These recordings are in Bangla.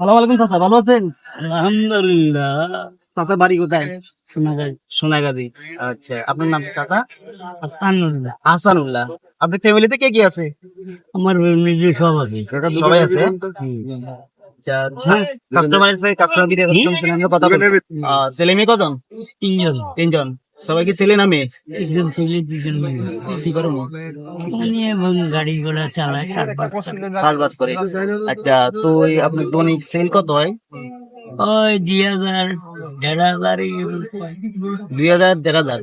সালাম আলাইকুম চাচা ভালো আছেন? আলহামদুলিল্লাহ। চাচা বাড়ি কোথায়? সোনাগাদি। আচ্ছা আপনার নাম কি চাচা? হাসানুল্লাহ আপনার ফ্যামিলিতে কে কি আছে? আমার নিজে সব আছে সবাই আছে। কাস্টমার কাস্টমার কথা আহ, ছেলে মেয়ে কজন? তিনজন। তিনজন। সবাই কি ছেলে না মেয়ে? একজন ছেলে দুজন গাড়ি ঘোড়া চালায় করে। আচ্ছা তো আপনার দৈনিক সেল কত হয়? ওই দুই হাজার দেড় হাজার দুই হাজার দেড় হাজার।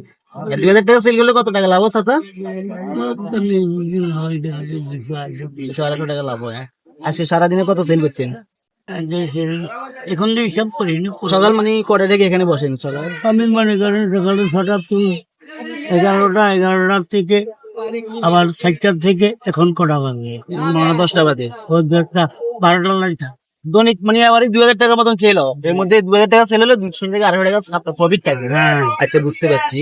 দুই হাজার টাকা সেল করলে কত টাকা লাভ আছে তো দুশো আড়াইশো টাকা লাভ হয় হ্যাঁ? আজকে সারাদিনে কত সেল করছেন? এখন তো হিসাব করি সকাল মানে কটা থেকে এখানে বসেন সকাল আমি মনে করেন সকালে ছটা এগারোটা এগারোটার থেকে আবার চারটার থেকে এখন কটা বাজে? নটা দশটা বাজে। একটা বারোটা লাগটা দৈনিক মানে আবার দুই হাজার টাকার মতন সেল এর মধ্যে দুই হাজার টাকা সেল হলে দুশো থেকে আড়াই টাকা প্রফিট থাকে হ্যাঁ। আচ্ছা বুঝতে পারছি।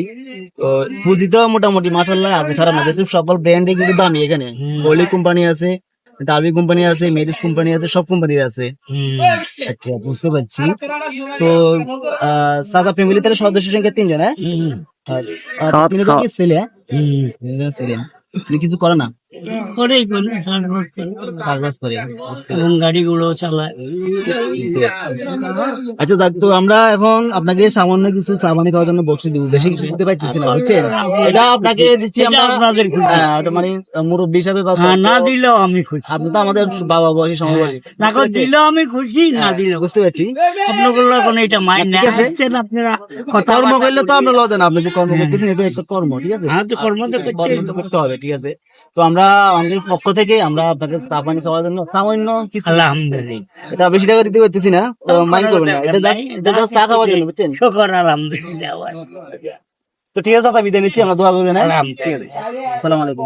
তো পুঁজি তো মোটামুটি মাসাল্লাহ আছে খারাপ না। যেহেতু সকল ব্র্যান্ডে কিন্তু দামি এখানে। ওলি কোম্পানি আছে দাবি কোম্পানি আছে মেডিস কোম্পানি আছে সব কোম্পানির আছে হুম। আচ্ছা বুঝতে পারছি তো আহ, সাদা ফ্যামিলি তাহলে সদস্য সংখ্যা তিনজন হ্যাঁ ছেলে? হুম। ছেলে তুমি কিছু করে না করে এবং গাড়িগুলো চালায়। আচ্ছা যাক তো আমরা এখন আপনাকে সামান্য কিছু সাবানি খাওয়ার জন্য বক্সি দিব। বেশি কিছু দিতে পারতেছি না বুঝছেন? এটা আপনাকে দিচ্ছি আমরা আপনাদের হ্যাঁ, এটা মানে মুরব্বী হিসাবে হ্যাঁ, না দিলেও আমি খুশি। আপনি তো আমাদের বাবা বয়সী সমবয়সী না করে দিলেও আমি খুশি না দিলেও। বুঝতে পারছি। আপনাগুলো এখন এটা মাইন্ড না আপনারা? কথা কর্ম করলে তো আমরা লদেন আপনি যে কর্ম করতেছেন এটা একটা কর্ম ঠিক আছে? হ্যাঁ তো কর্ম করতে হবে ঠিক আছে। তো আমরা আমাদের পক্ষ থেকে আমরা আপনাকে পানি খাওয়ার জন্য সামান্য কিছু আলহামদুলিল্লাহ। এটা বেশি টাকা দিতে পারতেছি না তো মাইন্ড করবেন না। এটা জাস্ট এটা চা খাওয়ার জন্য বুঝছেন? শুকর আলহামদুলিল্লাহ। তো ঠিক আছে বিদায় নিচ্ছি আমরা দোয়া করবেন হ্যাঁ? আসসালামু আলাইকুম।